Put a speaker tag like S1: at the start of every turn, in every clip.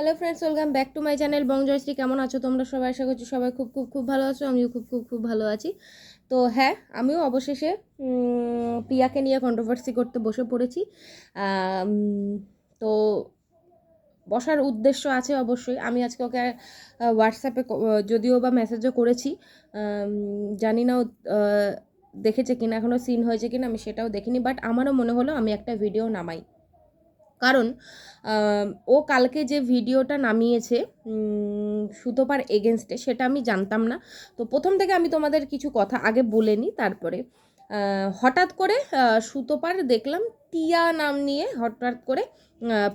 S1: Hello friends welcome back to my channel Bong Joyshree কেমন আছো তোমরা? সবাই আশা করছি সবাই খুব খুব খুব ভালো আছো, আমিও খুব খুব খুব ভালো আছি। তো হ্যাঁ আমিও অবশেষে প্রিয়াকে নিয়ে কন্ট্রোভার্সি করতে বসে পড়েছি। তো বসার উদ্দেশ্য আছে অবশ্যই। আমি আজকে ওকে হোয়াটসঅ্যাপে যদিও বা মেসেজও করেছি। জানি না দেখেছে কিনা এখনও সিন হয়েছে কিনা, আমি সেটাও দেখিনি বাট আমারও মনে হলো আমি একটা ভিডিও নামাই। কারণ ও কালকে যে ভিডিওটা নামিয়েছে সুতোপার এগেনস্টে, সেটা আমি জানতাম না। তো প্রথম থেকে আমি তোমাদের কিছু কথা আগে বলে নিই, তারপরে হঠাৎ করে সুতোপার দেখলাম টিয়া নাম নিয়ে হঠাৎ করে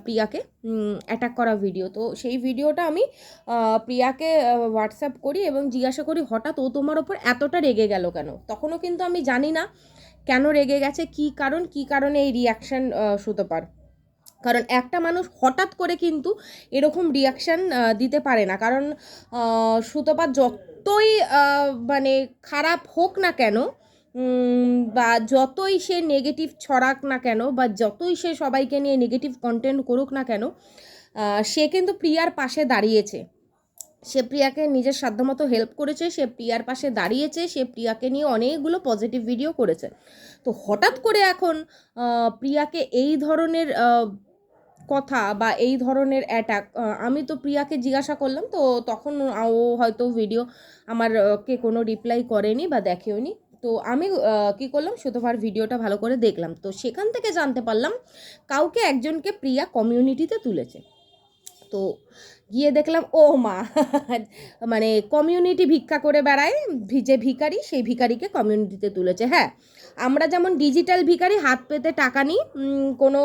S1: প্রিয়াকে অ্যাটাক করা ভিডিও তো সেই ভিডিওটা আমি প্রিয়াকে হোয়াটসঅ্যাপ করি এবং জিজ্ঞাসা করি, হঠাৎ ও তোমার ওপর এতটা রেগে গেল কেন? তখনও কিন্তু আমি জানি না কেন রেগে গেছে, কি কারণ, কি কারণে এই রিয়াকশান সুতোপার? কারণ একটা মানুষ হঠাৎ করে কিন্তু এরকম রিয়াকশান দিতে পারে না। কারণ আহ, সুতপা যতই মানে খারাপ হোক না কেন বা যতই সে নেগেটিভ ছড়াক না কেন বা যতই সে সবাইকে নিয়ে নেগেটিভ কন্টেন্ট করুক না কেন সে কিন্তু প্রিয়ার পাশে দাঁড়িয়েছে। সে প্রিয়াকে নিজের সাধ্যমতো হেল্প করেছে সে প্রিয়ার পাশে দাঁড়িয়েছে সে প্রিয়াকে নিয়ে অনেকগুলো পজিটিভ ভিডিও করেছে। তো হঠাৎ করে এখন প্রিয়াকে এই ধরনের কথা বা এই ধরনের অ্যাটাক আমি তো প্রিয়াকে জিজ্ঞাসা করলাম, তো তখন ও হয়তো ভিডিও আমার কে কোনো রিপ্লাই করেনি বা দেখেওনি। তো আমি কি করলাম, সুতোভার ভিডিওটা ভালো করে দেখলাম। তো সেখান থেকে জানতে পারলাম, কাউকে একজনকে প্রিয়া কমিউনিটিতে তুলেছে। তো গিয়ে দেখলাম ও মা মানে কমিউনিটি ভিক্ষা করে বেড়ায় যে ভিখারি, সেই ভিখারিকে কমিউনিটিতে তুলেছে। হ্যাঁ আমরা যেমন ডিজিটাল ভিখারি, হাত পেতে টাকা নিই কোনো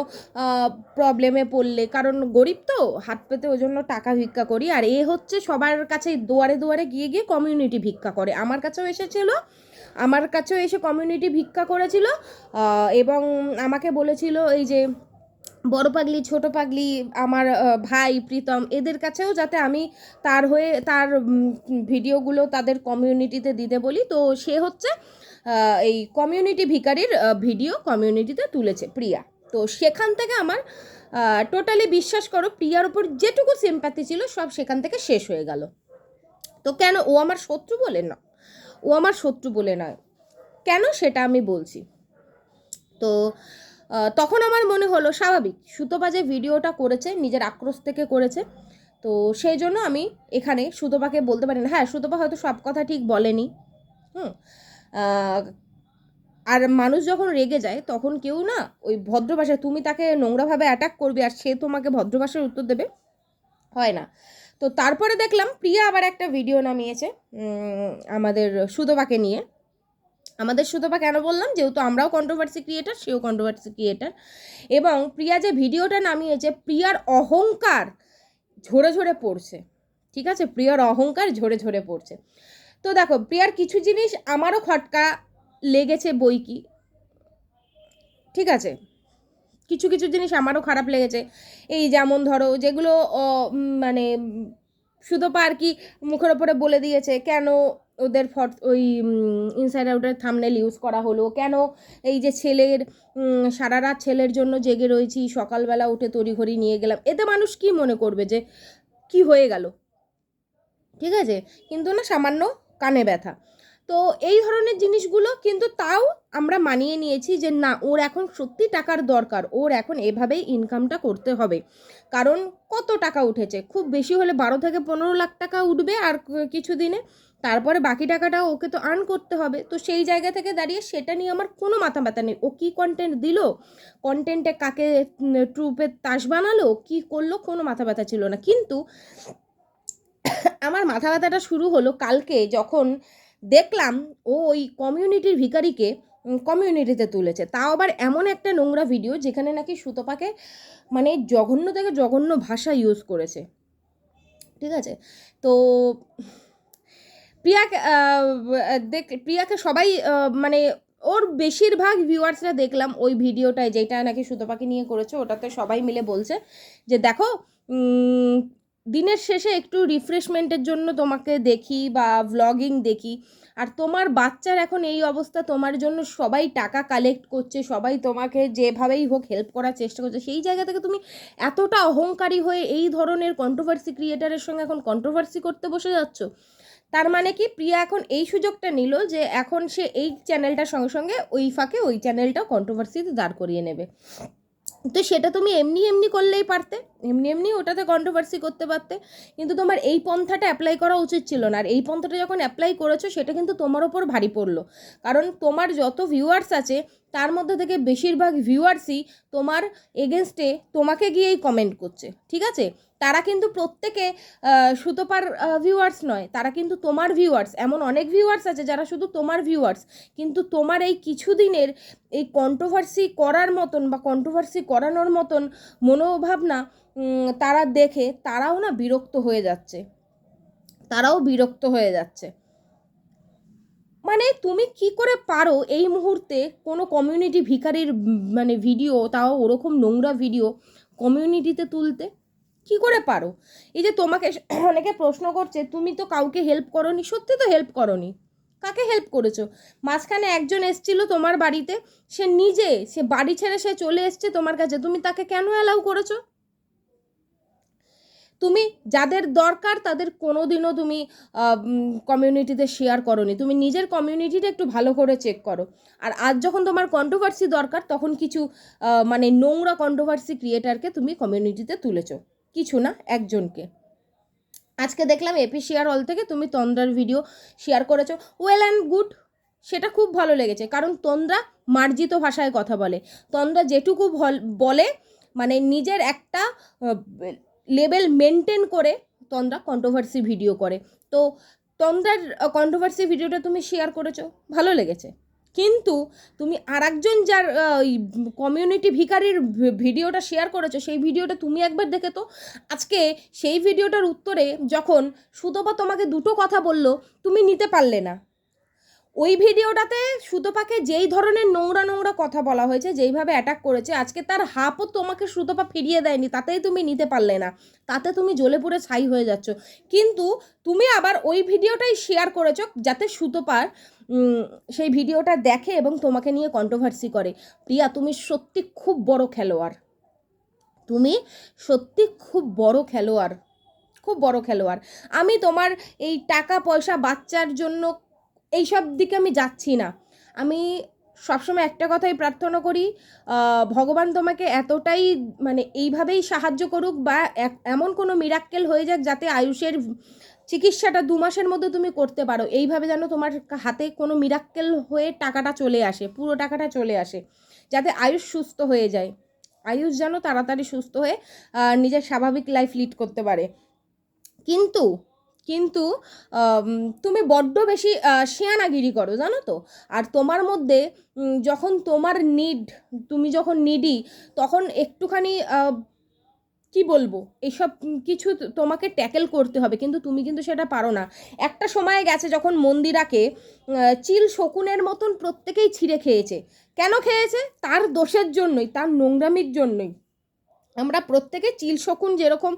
S1: প্রবলেমে পড়লে, কারণ গরিব তো, হাত পেতে ওই জন্য টাকা ভিক্ষা করি। আর এ হচ্ছে সবার কাছে দুয়ারে দুয়ারে গিয়ে গিয়ে কমিউনিটি ভিক্ষা করে। আমার কাছেও এসেছিল, আমার কাছেও এসে কমিউনিটি ভিক্ষা করেছিল এবং আমাকে বলেছিল, এই যে বড় পাগলি, ছোট পাগলি, আমার ভাই, প্রীতম, এদের কাছেও যাতে আমি তার হয়ে, তার ভিডিওগুলো তাদের কমিউনিটিতে দিতে বলি। তো সে হচ্ছে এই কমিউনিটি ভিকারির ভিডিও কমিউনিটিতে তুলেছে প্রিয়া। তো সেখান থেকে আমার টোটালি বিশ্বাস করো, প্রিয়ার ওপর যেটুকু সিম্প্যাথি ছিল, সব সেখান থেকে শেষ হয়ে গেল। তো কেন, ও আমার শত্রু বলে না? ও আমার শত্রু বলে নয়। কেন সেটা আমি বলছি? তো তখন আমার মনে হলো স্বাভাবিক। সুতপা যে ভিডিওটা করেছে, নিজের আক্রোশ থেকে করেছে, তো সেই জন্য আমি এখানে সুতপাকে বলতে পারি না। হ্যাঁ সুতপা হয়তো সব কথা ঠিক বলেনি। হুম আর মানুষ যখন রেগে যায়, তখন কেউ না ওই ভদ্র ভাষায় তুমি তাকে নোংরাভাবে অ্যাটাক করবে আর সে তোমাকে ভদ্র ভাষায় উত্তর দেবে? হয় না। তো তারপরে দেখলাম, প্রিয়া আবার একটা ভিডিও নামিয়েছে আমাদের সুতপাকে নিয়ে। আমাদের সুতপা কেন বললাম? যেহেতু আমরাও কন্ট্রোভার্সি ক্রিয়েটার সেও কন্ট্রোভার্সি ক্রিয়েটার এবং প্রিয়া যে ভিডিওটা নামিয়েছে, প্রিয়ার অহংকার ঝরে ঝরে পড়ছে। ঠিক আছে? প্রিয়ার অহংকার ঝরে ঝরে পড়ছে। তো দেখো, প্রিয়ার কিছু জিনিস আমারও খটকা লেগেছে বই কি? ঠিক আছে? কিছু কিছু জিনিস আমারও খারাপ লেগেছে। এই যেমন ধরো, যেগুলো মানে সুতপা আর কি মুখের ওপরে বলে দিয়েছে, কেন ওদের ফট ওই ইনসাইড আউটের থামনেল ইউজ করা হলো। কেন? এই যে ছেলের সারা রাত ছেলের জন্য জেগে রয়েছি, সকালবেলা উঠে তড়িঘড়ি নিয়ে গেলাম। এতে মানুষ কি মনে করবে যে, কি হয়ে গেল? ঠিক আছে? কিন্তু না, সামান্য কানে ব্যথা। তো এই ধরনের জিনিসগুলো কিন্তু তাও আমরা মানিয়ে নিয়েছি যে না, ওর এখন সত্যি টাকার দরকার, ওর এখন এভাবেই ইনকামটা করতে হবে। কারণ কত টাকা উঠেছে? খুব বেশি হলে বারো থেকে পনেরো লাখ টাকা উঠবে আর কিছু দিনে তারপরে বাকি টাকাটা ওকে তো আর্ন করতে হবে। তো সেই জায়গা থেকে দাঁড়িয়ে সেটা নিয়ে আমার কোনো মাথা ব্যথা নেই। ও কী কন্টেন্ট দিল? কন্টেন্টে কাকে ট্রুপে তাস বানালো? কি করল? কোনো মাথা ব্যথা ছিল না। কিন্তু আমার মাথা ব্যথাটা শুরু হলো কালকে যখন দেখলাম ও ওই কমিউনিটির ভিখারিকে কমিউনিটিতে তুলেছে। তাও আবার এমন একটা নোংরা ভিডিও যেখানে নাকি সুতপাকে মানে জঘন্য থেকে জঘন্য ভাষা ইউজ করেছে। ঠিক আছে? তো প্রিয়াকে দেখ, প্রিয়াকে সবাই মানে ওর বেশিরভাগ ভিউয়ার্সরা দেখলাম ওই ভিডিওটায় যেটা নাকি সুতপাকে নিয়ে করেছে, ওটাতে সবাই মিলে বলছে যে, দেখো দিনের শেষে একটু রিফ্রেশমেন্টের জন্য তোমাকে দেখি বা ভ্লগিং দেখি। আর তোমার বাচ্চার এখন এই অবস্থা, তোমার জন্য সবাই টাকা কালেক্ট করছে, সবাই তোমাকে যেভাবেই হোক হেল্প করার চেষ্টা করছে। সেই জায়গা থেকে তুমি এতটা অহংকারী হয়ে এই ধরনের কন্ট্রোভার্সি ক্রিয়েটারের সঙ্গে এখন কন্ট্রোভার্সি করতে বসে যাচ্ছ। তার মানে কি? প্রিয়া এখন এই সুযোগটা নিল যে এখন সে এই চ্যানেলটার সঙ্গে সঙ্গে ওই ফাঁকে ওই চ্যানেলটাও কন্ট্রোভার্সিতে দাঁড় করিয়ে নেবে। তো সেটা তুমি এমনি এমনি করলেই পারতে, এমনি এমনি ওটাতে কন্ট্রোভার্সি করতে পারতে, কিন্তু তোমার এই পন্থাটা অ্যাপ্লাই করা উচিত ছিল না। আর এই পন্থাটা যখন অ্যাপ্লাই করেছ, সেটা কিন্তু তোমার ওপর ভারী পড়ল। কারণ তোমার যত ভিউয়ার্স আছে তার মধ্যে থেকে বেশিরভাগ ভিউয়ার্সই তোমার এগেনস্টে তোমাকে গিয়েই কমেন্ট করছে, ঠিক আছে? তারা কিন্তু প্রত্যেকে সুতোপার ভিউয়ার্স নয়, তারা কিন্তু তোমার ভিউয়ার্স এমন অনেক ভিউয়ার্স আছে যারা শুধু তোমার ভিউয়ার্স কিন্তু তোমার এই কিছুদিনের এই কন্ট্রোভার্সি করার মতন বা কন্ট্রোভার্সি করানোর মতন মনোভাবনা তারা দেখে তারাও না বিরক্ত হয়ে যাচ্ছে, তারাও বিরক্ত হয়ে যাচ্ছে। মানে তুমি কি করে পারো এই মুহূর্তে কোনো কমিউনিটি ভিখারির উম, মানে ভিডিও তাও ওরকম নোংরা ভিডিও কমিউনিটিতে তুলতে? কি করে পারো? এই যে তোমাকে অনেকে প্রশ্ন করছে তুমি তো কাউকে হেল্প করনি সত্যি তো হেল্প করনি? কাকে হেল্প করেছ? মাঝখানে একজন এসছিল তোমার বাড়িতে সে নিজে সে বাড়ি ছেড়ে সে চলে এসছে তোমার কাছে তুমি তাকে কেন অ্যালাউ করেছ? তুমি যাদের দরকার, তাদের কোনো দিনও তুমি কমিউনিটিতে শেয়ার করনি। তুমি নিজের কমিউনিটিটা একটু ভালো করে চেক করো। আর আজ যখন তোমার কন্ট্রোভার্সি দরকার, তখন কিছু মানে নোংরা কন্ট্রোভার্সি ক্রিয়েটারকে তুমি কমিউনিটিতে তুলেছো। কিছু না, একজনকে। আজকে দেখলাম এপি শেয়ার অল থেকে তুমি তন্দ্রার ভিডিও শেয়ার করেছ। ওয়েল অ্যান্ড গুড সেটা খুব ভালো লেগেছে। কারণ তন্দ্রা মার্জিত ভাষায় কথা বলে। তন্দ্রা যেটুকু বলে মানে নিজের একটা লেভেল মেনটেন করে তন্দ্রা কন্ট্রোভার্সি ভিডিও করে। তো তন্দ্রার কন্ট্রোভার্সি ভিডিওটা তুমি শেয়ার করেছ, ভালো লেগেছে। কিন্তু তুমি আরেকজন যার কমিউনিটি ভিকারির ভিডিওটা শেয়ার করেছ, সেই ভিডিওটা তুমি একবার দেখে তো, আজকে সেই ভিডিওটার উত্তরে যখন সুতপা তোমাকে দুটো কথা বলল, তুমি নিতে পারলে না। ওই ভিডিওটাতে সুতপাকে যেই ধরনের নোংরা নোংরা কথা বলা হয়েছে, যেইভাবে অ্যাটাক করেছে, আজকে তার হাফও তোমাকে সুতপা ফিরিয়ে দেয়নি, তাতেই তুমি নিতে পারলে না। তাতে তুমি জ্বলে পুড়ে ছাই হয়ে যাচ্ছ। কিন্তু তুমি আবার ওই ভিডিওটাই শেয়ার করেছ যাতে সুতপার সেই ভিডিওটা দেখে এবং তোমাকে নিয়ে কন্ট্রোভার্সি করে। প্রিয়া, তুমি সত্যি খুব বড় খেলোয়াড়। তুমি সত্যি খুব বড় খেলোয়াড়। খুব বড় খেলোয়াড়। আমি তোমার এই টাকা পয়সা বাচ্চার জন্য এইসব দিকে আমি যাচ্ছি না। আমি সবসময় একটা কথাই প্রার্থনা করি ভগবান তোমাকে এতটাই মানে এইভাবেই সাহায্য করুক বা এমন কোনো মিরাক্কেল হয়ে যাক যাতে আয়ুষের চিকিৎসাটা দু মাসের মধ্যে তুমি করতে পারো। এইভাবে যেন তোমার হাতে কোনো মিরাক্কেল হয়ে টাকাটা চলে আসে, পুরো টাকাটা চলে আসে, যাতে আয়ুষ সুস্থ হয়ে যায়। আয়ুষ যেন তাড়াতাড়ি সুস্থ হয়ে নিজের স্বাভাবিক লাইফ লিড করতে পারে। কিন্তু কিন্তু তুমি বড্ড বেশি শেয়ানাগিরি করো, জানো তো? আর তোমার মধ্যে যখন তোমার নিড তুমি যখন নিডি তখন একটুখানি কি বলব? এইসব কিছু তোমাকে ট্যাকেল করতে হবে, কিন্তু তুমি কিন্তু সেটা পারো না। একটা সময় গেছে যখন মন্দিরাকে চিল শকুনের মতন প্রত্যেকেই ছিঁড়ে খেয়েছে। কেন খেয়েছে? তার দোষের জন্যই, তার নোংরামির জন্যই। আমরা প্রত্যেকে চিল শকুন যেরকম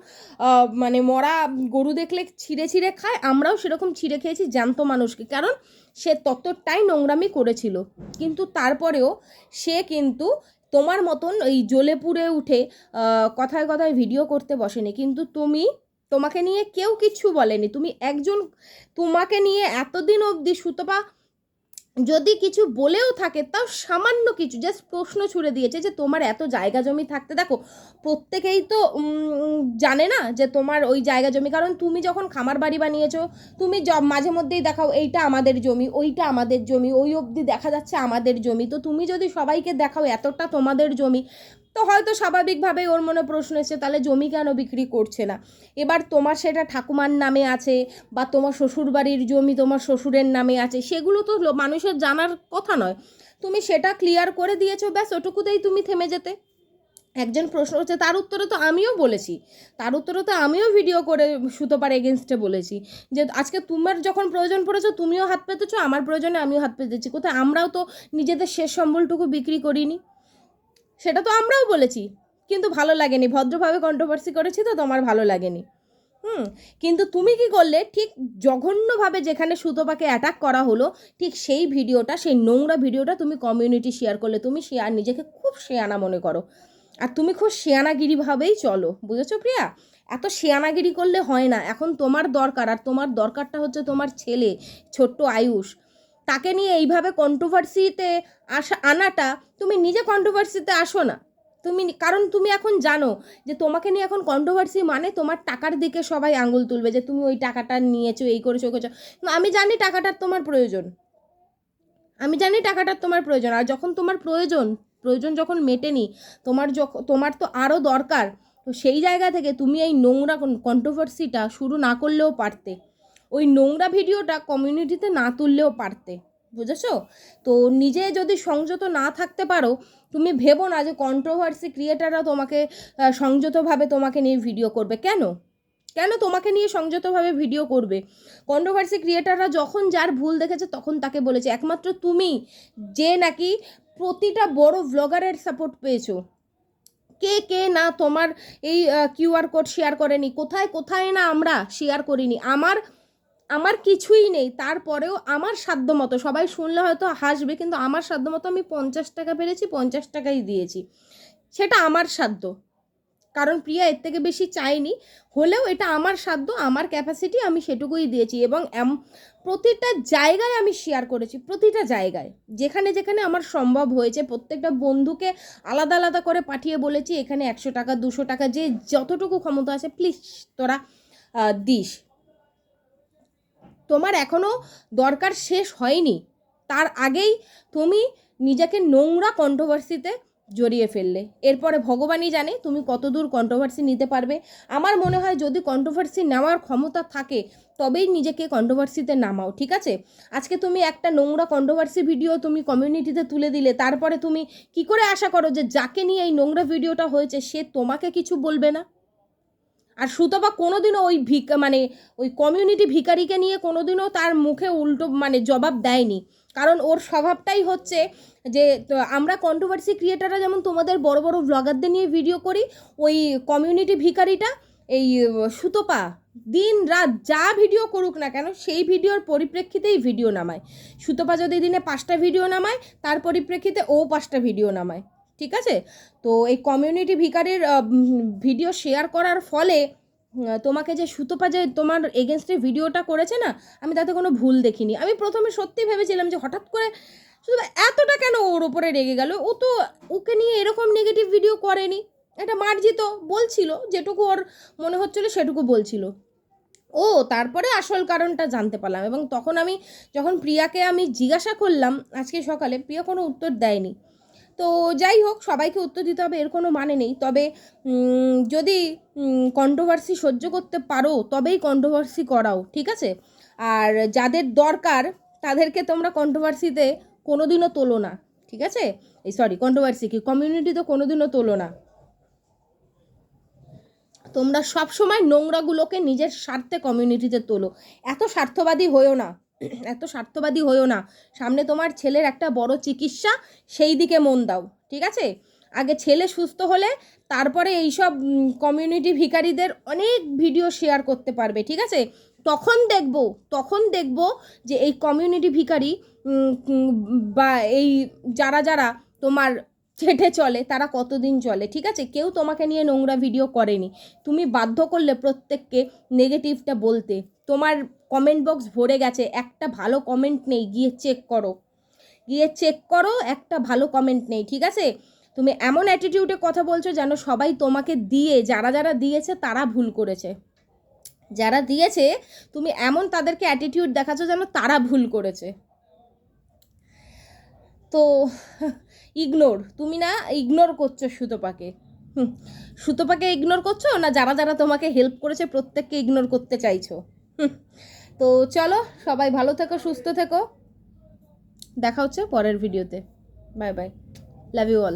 S1: মানে মরা গরু দেখলে ছিঁড়ে ছিঁড়ে খায়, আমরাও সেরকম ছিঁড়ে খেয়েছি জ্যান্ত মানুষকে। কারণ সে ততটাই নোংরামি করেছিল। কিন্তু তারপরেও সে কিন্তু তোমার মতন ওই জ্বলে পুড়ে উঠে কথায় কথায় ভিডিও করতে বসেনি। কিন্তু তুমি, তোমাকে নিয়ে কেউ কিচ্ছু বলেনি। তুমি একজন, তোমাকে নিয়ে এতদিন অবধি সুতপা যদি কিছু বলেও থাকে, তাও সামান্য কিছু জাস্ট প্রশ্ন ছুড়ে দিয়েছে যে তোমার এত জায়গা জমি থাকতে, দেখো, প্রত্যেকেই তো জানে না যে তোমার ওই জায়গা জমি। কারণ তুমি যখন খামার বাড়ি বানিয়েছো, তুমি মাঝে মধ্যেই দেখাও, এইটা আমাদের জমি, ওইটা আমাদের জমি, ওই অবধি দেখা যাচ্ছে আমাদের জমি। তো তুমি যদি সবাইকে দেখাও এতটা তোমাদের জমি তো হয়তো স্বাভাবিকভাবেই ওর মনে প্রশ্ন এসছে, তাহলে জমি কেন বিক্রি করছে না? এবার তোমার সেটা ঠাকুমার নামে আছে বা তোমার শ্বশুর বাড়ির জমি তোমার শ্বশুরের নামে আছে, সেগুলো তো মানুষের জানার কথা নয়। তুমি সেটা ক্লিয়ার করে দিয়েছ, ব্যাস ওটুকুতেই তুমি থেমে যেতে। একজন প্রশ্ন হচ্ছে তার উত্তরে তো আমিও বলেছি, তার উত্তরে তো আমিও ভিডিও করে সুতোপার এগেনস্টে বলেছি যে আজকে তোমার যখন প্রয়োজন পড়েছো, তুমিও হাত পেতেছো, আমার প্রয়োজনে আমিও হাত পেতেছি, কোথায় আমরাও তো নিজেদের শেষ সম্বলটুকু বিক্রি করিনি। সেটা তো আমরাও বলেছি। কিন্তু ভালো লাগেনি। ভদ্রভাবে কন্ট্রোভার্সি করেছি তো তোমার ভালো লাগেনি। হুম, কিন্তু তুমি কি করলে? ঠিক জঘন্যভাবে যেখানে সুতোপাকে অ্যাটাক করা হলো, ঠিক সেই ভিডিওটা, সেই নোংরা ভিডিওটা তুমি কমিউনিটি শেয়ার করলে। তুমি শেয়ার নিজেকে খুব শেয়ানা মনে করো। আর তুমি খুব শেয়ানাগিরিভাবেই চলো। বুঝেছ প্রিয়া? এত শেয়ানাগিরি করলে হয় না। এখন তোমার দরকার, আর তোমার দরকারটা হচ্ছে তোমার ছেলে, ছোট্ট আয়ুষ। তাকে নিয়ে এইভাবে কন্ট্রোভার্সিতে আসা, আনাটা, তুমি নিজে কন্ট্রোভার্সিতে আসো না। তুমি কারণ তুমি এখন জানো যে তোমাকে নিয়ে এখন কন্ট্রোভার্সি মানে তোমার টাকার দিকে সবাই আঙুল তুলবে যে তুমি ওই টাকাটা নিয়েছো, এই করেছ করেছ। আমি জানি টাকাটার তোমার প্রয়োজন। আমি জানি টাকাটার তোমার প্রয়োজন। আর যখন তোমার প্রয়োজন প্রয়োজন যখন মেটেনি, তোমার যখন তোমার তো আরও দরকার। তো সেই জায়গা থেকে তুমি এই নোংরা কন্ট্রোভার্সিটা শুরু না করলেও পারতে। ওই নোংরা ভিডিওটা কমিউনিটিতে না তুললেও পারতে, বুঝেছ? তো নিজে যদি সংযত না থাকতে পারো, তুমি ভেবো না যে কন্ট্রোভার্সি ক্রিয়েটাররা তোমাকে সংযতভাবে তোমাকে নিয়ে ভিডিও করবে। কেন? কেন তোমাকে নিয়ে সংযতভাবে ভিডিও করবে? কন্ট্রোভার্সি ক্রিয়েটাররা যখন যার ভুল দেখেছে তখন তাকে বলেছে, একমাত্র তুমি যে নাকি প্রতিটা বড় ব্লগারের সাপোর্ট পেয়েছ। কে কে না তোমার এই কিউআর কোড শেয়ার করেনি? কোথায় কোথায় না আমরা শেয়ার করিনি? আমার আমার কিছুই নেই, তারপরেও আমার সাধ্য মতো। সবাই শুনলে হয়তো হাসবে, কিন্তু আমার সাধ্য মতো আমি পঞ্চাশ টাকা পেরেছি, পঞ্চাশ টাকাই দিয়েছি। সেটা আমার সাধ্য। কারণ প্রিয়া এর থেকে বেশি চাইনি হলেও এটা আমার সাধ্য, আমার ক্যাপাসিটি আমি সেটুকুই দিয়েছি এবং এম, প্রতিটা জায়গায় আমি শেয়ার করেছি, প্রতিটা জায়গায়। যেখানে যেখানে আমার সম্ভব হয়েছে, প্রত্যেকটা বন্ধুকে আলাদা আলাদা করে পাঠিয়ে বলেছি, এখানে একশো টাকা, দুশো টাকা, যে যতটুকু ক্ষমতা আছে প্লিজ তোরা দিস। তোমার এখনও দরকার শেষ হয়নি। তার আগেই তুমি নিজেকে নোংরা কন্ট্রোভার্সিতে জড়িয়ে ফেললে। এরপরে ভগবানই জানে তুমি কতদূর কন্ট্রোভার্সি নিতে পারবে। আমার মনে হয় যদি কন্ট্রোভার্সি নেওয়ার ক্ষমতা থাকে, তবেই নিজেকে কন্ট্রোভার্সিতে নামাও, ঠিক আছে? আজকে তুমি একটা নোংরা কন্ট্রোভার্সি ভিডিও তুমি কমিউনিটিতে তুলে দিলে, তারপরে তুমি কি করে আশা করো যে যাকে নিয়ে এই নোংরা ভিডিওটা হয়েছে, সে তোমাকে কিছু বলবে না? আর সুতপা কোনোদিনও ওই ভিক মানে ওই কমিউনিটি ভিকারিকে নিয়ে কোনোদিনও তার মুখে উল্টো মানে জবাব দেয়নি। কারণ ওর স্বভাবটাই হচ্ছে যে আমরা কন্ট্রোভার্সি ক্রিয়েটাররা যেমন তোমাদের বড় বড় ব্লগারদের নিয়ে ভিডিও করি, ওই কমিউনিটি ভিকারিটা, এই সুতপা দিন রাত যা ভিডিও করুক না কেন, সেই ভিডিওর পরিপ্রেক্ষিতেই ভিডিও নামায়। সুতপা যদি দিনে পাঁচটা ভিডিও নামায়, তার পরিপ্রেক্ষিতে ও পাঁচটা ভিডিও নামায়। ঠিক আছে? তো এই কমিউনিটি ভিকারির ভিডিও শেয়ার করার ফলে তোমাকে যে সুতপা যে তোমার এগেনস্টে ভিডিওটা করেছে না, আমি তাতে কোনো ভুল দেখিনি। আমি প্রথমে সত্যি ভেবেছিলাম যে হঠাৎ করে শুধু এতটা কেন ওর ওপরে রেগে গেল? ও তো ওকে নিয়ে এরকম নেগেটিভ ভিডিও করেনি। এটা মার্জিত বলছিল, যেটুকু ওর মনে হচ্ছিল সেটুকু বলছিল। ও তারপরে আসল কারণটা জানতে পারলাম এবং তখন আমি, যখন প্রিয়াকে আমি জিজ্ঞাসা করলাম, আজকে সকালে, প্রিয়া কোনো উত্তর দেয়নি। তো যাই হোক, সবাইকে উত্তর দিতে হবে, এর কোনো মানে নেই। তবে যদি কন্ট্রোভার্সি সহ্য করতে পারো, তবেই কন্ট্রোভার্সি করাও, ঠিক আছে? আর যাদের দরকার, তাদেরকে তোমরা কন্ট্রোভার্সিতে কোনোদিনও তোলো না, ঠিক আছে? এই সরি কন্ট্রোভার্সি কি? কমিউনিটিতে কোনোদিনও তোলো না। তোমরা সবসময় নোংরাগুলোকে নিজের স্বার্থে কমিউনিটিতে তোলো। এত স্বার্থবাদী হয়েও না। এত স্বার্থবাদী হয়েও না। সামনে তোমার ছেলের একটা বড় চিকিৎসা সেই দিকে মন দাও ঠিক আছে? আগে ছেলে সুস্থ হলে তারপরে এইসব কমিউনিটি ভিখারিদের অনেক ভিডিও শেয়ার করতে পারবে ঠিক আছে? তখন দেখব তখন দেখব যে এই কমিউনিটি উম, বা এই যারা যারা তোমার চেটে চলে তারা কতদিন চলে ঠিক আছে? কেউ তোমাকে নিয়ে নোংরা ভিডিও করেনি। তুমি বাধ্য করলে প্রত্যেককে নেগেটিভটা বলতে। তোমার কমেন্ট বক্স ভরে গেছে। একটা ভালো কমেন্ট নেই গিয়ে চেক করো। গিয়ে চেক করো একটা ভালো কমেন্ট নেই ঠিক আছে? তুমি এমন অ্যাটিটিউডে কথা বলছো যেন সবাই তোমাকে দিয়ে যারা যারা দিয়েছে তারা ভুল করেছে। যারা দিয়েছে তুমি এমন তাদেরকে অ্যাটিটিউড দেখাচ্ছ যেন তারা ভুল করেছে। তো ইগনোর তুমি না ইগনোর করছ সুতপাকে। হুম সুতপাকে ইগনোর করছ না যারা যারা তোমাকে হেল্প করেছে প্রত্যেককে ইগনোর করতে চাইছো? হুম, তো চলো, সবাই ভালো থেকো, সুস্থ থেকো। দেখা হচ্ছে পরের ভিডিওতে bye bye love you all